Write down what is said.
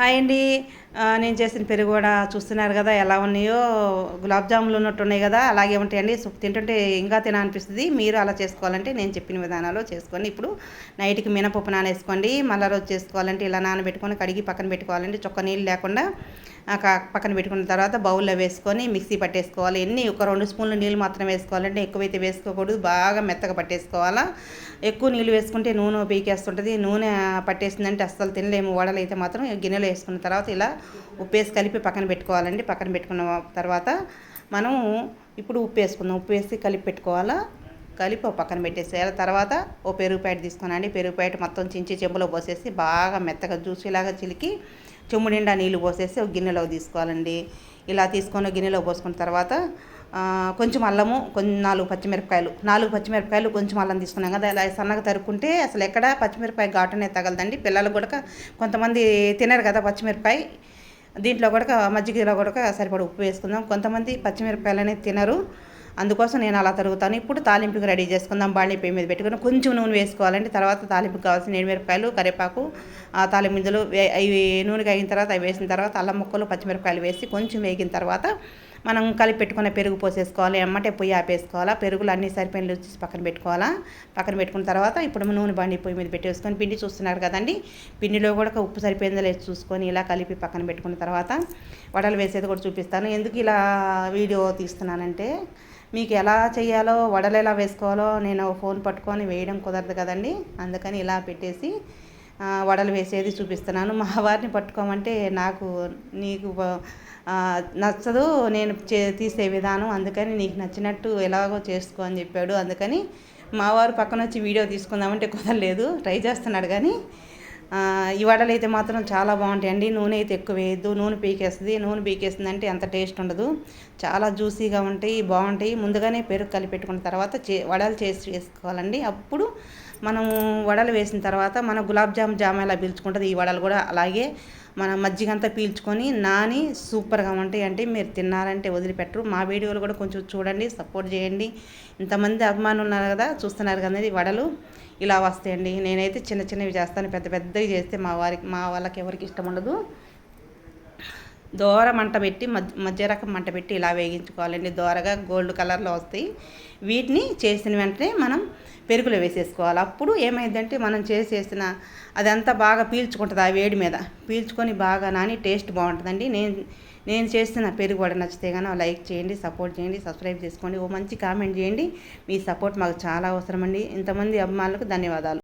Hi అండి. నేను చేసిన పెరుగు కూడా చూస్తున్నారు కదా ఎలా ఉన్నాయో. గులాబ్ జాములు ఉన్నట్టు ఉన్నాయి కదా అలాగే ఉంటాయండి తింటుంటే ఇంకా తినాలనిపిస్తుంది. మీరు అలా చేసుకోవాలంటే నేను చెప్పిన విధానాలు చేసుకోండి ఇప్పుడు నైట్కి మినపప్పు నానేసుకోండి. మళ్ళా రోజు చేసుకోవాలంటే ఇలా నానబెట్టుకొని కడిగి పక్కన పెట్టుకోవాలండి. చొక్క నీళ్ళు లేకుండా పక్కన పెట్టుకున్న తర్వాత బౌల్లో వేసుకొని మిక్సీ పట్టేసుకోవాలి. ఎన్ని ఒక రెండు స్పూన్లు నీళ్ళు మాత్రం వేసుకోవాలంటే ఎక్కువైతే వేసుకోకూడదు. బాగా మెత్తగా పట్టేసుకోవాలా. ఎక్కువ నీళ్ళు వేసుకుంటే నూనె పీకేస్తుంటుంది. నూనె పట్టేసిందంటే అస్సలు తినలేము. వడలు అయితే మాత్రం గిన్నెలో వేసుకున్న తర్వాత ఇలా ఉప్పు వేసి కలిపి పక్కన పెట్టుకోవాలండి. పక్కన పెట్టుకున్న తర్వాత మనం ఇప్పుడు ఉప్పు వేసుకుందాం. ఉప్పు వేసి కలిపి పెట్టుకోవాలా. కలిపి పక్కన పెట్టేసేయాలి. తర్వాత ఓ పెరుగు ప్యాకెట్ తీసుకున్నాండి పెరుగు ప్యాకెట్ మొత్తం చించి చెంబులో పోసేసి బాగా మెత్తగా జ్యూసీలాగా చిలికి చెమ్ము నిండా నీళ్ళు పోసేసి ఒక గిన్నెలో తీసుకోవాలండి. ఇలా తీసుకొని గిన్నెలో పోసుకున్న తర్వాత కొంచెం అల్లము కొన్ని నాలుగు పచ్చిమిరపకాయలు. నాలుగు పచ్చిమిరపకాయలు కొంచెం అల్లం తీసుకున్నాం కదా ఇలా సన్నగా తరుక్కుంటే అసలు ఎక్కడ పచ్చిమిరపకాయ ఘాటనే తగలదండి. పిల్లలు కూడా కొంతమంది తినరు కదా పచ్చిమిరపకాయ. దీంట్లో కూడా మజ్జిగలో కూడా సరిపడ ఉప్పు వేసుకుందాం. కొంతమంది పచ్చిమిరపకాయలు అనేది తినరు. అందుకోసం నేను అలా తరుగుతాను. ఇప్పుడు తాలింపుకి రెడీ చేసుకుందాం. బాణీ పేయ మీద పెట్టుకుని కొంచెం నూనె వేసుకోవాలండి. తర్వాత తాలింపుకి కావాల్సిన ఎండుమిరపకాయలు కరివేపాకు ఆ తాలింపు గింజలు వే- అవి నూనెకి అయిన తర్వాత అవి వేసిన తర్వాత అల్లం ముక్కలు పచ్చిమిరపకాయలు వేసి కొంచెం వేగిన తర్వాత మనం కలిపి పెట్టుకున్న పెరుగు పోసేసుకోవాలి. ఎమ్మటే పొయ్యి ఆపేసుకోవాలా? పెరుగులు అన్ని సరిపోయిన వచ్చేసి పక్కన పెట్టుకోవాలా? పక్కన పెట్టుకున్న తర్వాత ఇప్పుడు నూనె బండి పొయ్యి మీద పెట్టేసుకొని పిండి చూస్తున్నారు కదండి. పిండిలో కూడా ఉప్పు సరిపోయిందో లేదు చూసుకొని ఇలా కలిపి పక్కన పెట్టుకున్న తర్వాత వడలు వేసేది కూడా చూపిస్తాను. ఎందుకు ఇలా వీడియో తీస్తున్నానంటే మీకు ఎలా చేయాలో వడలు ఎలా వేసుకోవాలో నేను ఫోన్ పట్టుకొని వేయడం కుదరదు కదండి. అందుకని ఇలా పెట్టేసి వడలు వేసేది చూపిస్తున్నాను. మా వారిని పట్టుకోమంటే నాకు నీకు నచ్చదు నేను చే తీసే విధానం. అందుకని నీకు నచ్చినట్టు ఎలాగో చేసుకో అని చెప్పాడు. అందుకని మా వారు పక్కన వచ్చి వీడియో తీసుకుందామంటే కుదరలేదు. ట్రై చేస్తున్నాడు కానీ ఈ వడలు అయితే మాత్రం చాలా బాగుంటాయండి. నూనె అయితే ఎక్కువ వేయద్దు. నూనె పీకేస్తుంది. నూనె పీకేస్తుంది అంటే అంత టేస్ట్ ఉండదు. చాలా జ్యూసీగా ఉంటాయి బాగుంటాయి. ముందుగానే పెరుగు కలిపి పెట్టుకున్న తర్వాత చే వడలు చేసి వేసుకోవాలండి. అప్పుడు మనము వడలు వేసిన తర్వాత మన గులాబ్ జామ్ జామ ఎలా పీల్చుకుంటుంది ఈ వడలు కూడా అలాగే మన మజ్జిగ అంతా పీల్చుకొని నాని సూపర్గా ఉంటాయి. అంటే మీరు తిన్నారంటే వదిలిపెట్టరు. మా వీడియోలు కూడా కొంచెం చూడండి సపోర్ట్ చేయండి. ఇంతమంది అభిమానులు ఉన్నారు కదా చూస్తున్నారు కదా ఈ వడలు ఇలా వస్తాయండి. నేనైతే చిన్న చిన్నవి చేస్తాను పెద్ద పెద్దవి చేస్తే మా వారికి మా వాళ్ళకి ఎవరికి ఇష్టం ఉండదు. దోర మంట పెట్టి మధ్య మధ్య రకం మంట పెట్టి ఇలా వేగించుకోవాలండి. దోరగా గోల్డ్ కలర్లో వస్తాయి. వీటిని చేసిన వెంటనే మనం పెరుగులో వేసేసుకోవాలి. అప్పుడు ఏమైందంటే మనం చేసేసిన అదంతా బాగా పీల్చుకుంటుంది ఆ వేడి మీద. పీల్చుకొని బాగా నాని టేస్ట్ బాగుంటుందండి. నేను నేను చేసిన పెరుగు కూడా నచ్చితే కానీ లైక్ చేయండి సపోర్ట్ చేయండి సబ్స్క్రైబ్ చేసుకోండి. ఓ మంచి కామెంట్ చేయండి. మీ సపోర్ట్ మాకు చాలా అవసరం అండి ఇంతమంది అభిమానులకు ధన్యవాదాలు.